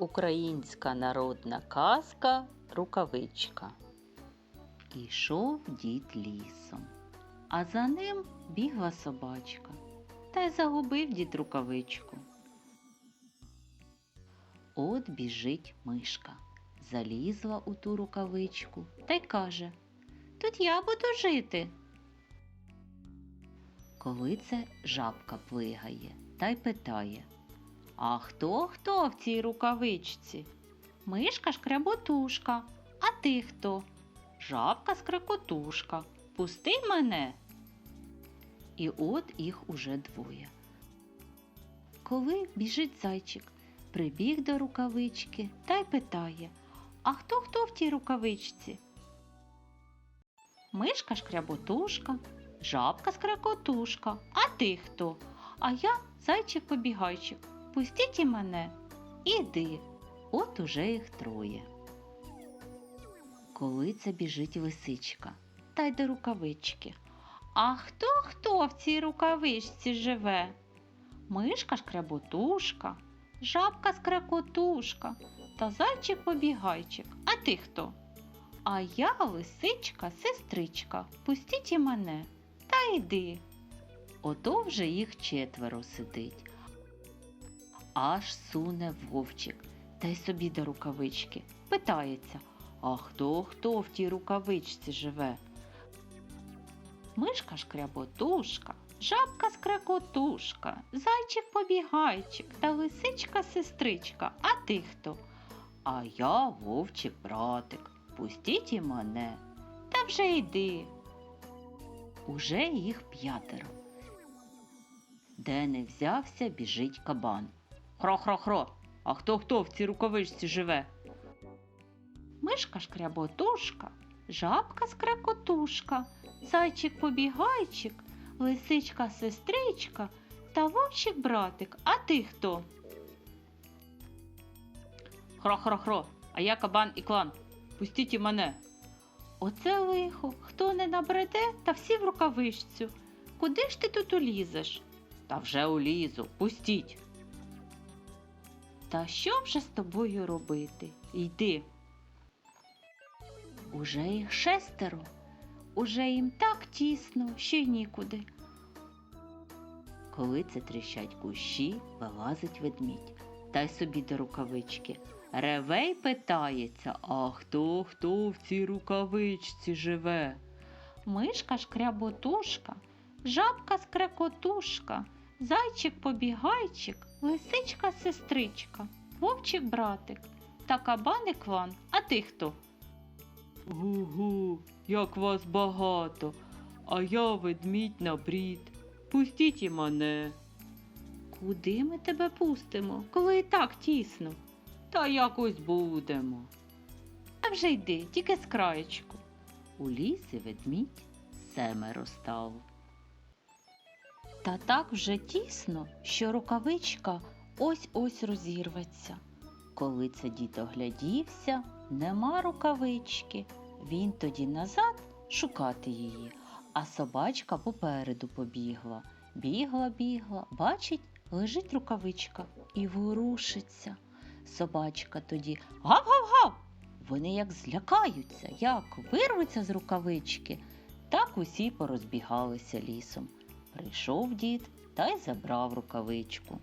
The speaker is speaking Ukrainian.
Українська народна казка Рукавичка. Ішов дід лісом, а за ним бігла собачка, та й загубив дід рукавичку. От біжить мишка, залізла у ту рукавичку та й каже Тут я буду жити. Коли це жабка плигає та й питає А хто хто в цій рукавичці? Мишка шкряботушка, а ти хто? Жабка скрекотушка. Пусти мене. І от їх уже двоє. Коли біжить зайчик, прибіг до рукавички та й питає А хто хто в тій рукавичці? Мишка шкряботушка, жабка скрекотушка, а ти хто? А я зайчик побігайчик. Пустіть і мене. Іди. От уже їх троє. Коли це біжить лисичка, та й до рукавички. А хто хто в цій рукавичці живе? Мишка шкряботушка, жабка скрекотушка та зайчик побігайчик. А ти хто? А я лисичка, сестричка. Пустіть і мене. Та йди. Ото вже їх четверо сидить. Аж суне вовчик, та й собі до рукавички. Питається, а хто хто в тій рукавичці живе? Мишка шкряботушка, жабка скрекотушка, зайчик побігайчик та лисичка сестричка. А ти хто? А я вовчик братик. Пустіть і мене. Та вже йди. Уже їх п'ятеро. Де не взявся, біжить кабан. Хро-хро-хро, а хто хто в цій рукавичці живе? Мишка шкряботушка, жабка скрекотушка, зайчик побігайчик, лисичка сестричка та вовчик братик. А ти хто? Хро-хро-хро, а я кабан і клан. Пустіть і мене. Оце лихо, хто не набреде, та всі в рукавичцю. Куди ж ти тут улізеш? Та вже улізу, пустіть. Та що вже з тобою робити? Йди. Уже їх шестеро, уже їм так тісно, що й нікуди. Коли це тріщать кущі, вилазить ведмідь, та й собі до рукавички. Ревей питається, а хто хто в цій рукавичці живе? Мишка шкряботушка, жабка скрекотушка, зайчик побігайчик, лисичка сестричка, вовчик братик та кабаник клан. А ти хто? Гу-гу, як вас багато, а я ведмідь на брід. Пустіть і мене. Куди ми тебе пустимо, коли і так тісно? Та якось будемо. А вже йди, тільки з краєчку. У лісі ведмідь семеро стало. Та так вже тісно, що рукавичка ось-ось розірветься. Коли це дід оглядівся, нема рукавички. Він тоді назад шукати її, а собачка попереду побігла. Бігла, бігла, бачить, лежить рукавичка і ворушиться. Собачка тоді гав-гав-гав. Вони як злякаються, як вирвуться з рукавички, так усі порозбігалися лісом. Прийшов дід та й забрав рукавичку.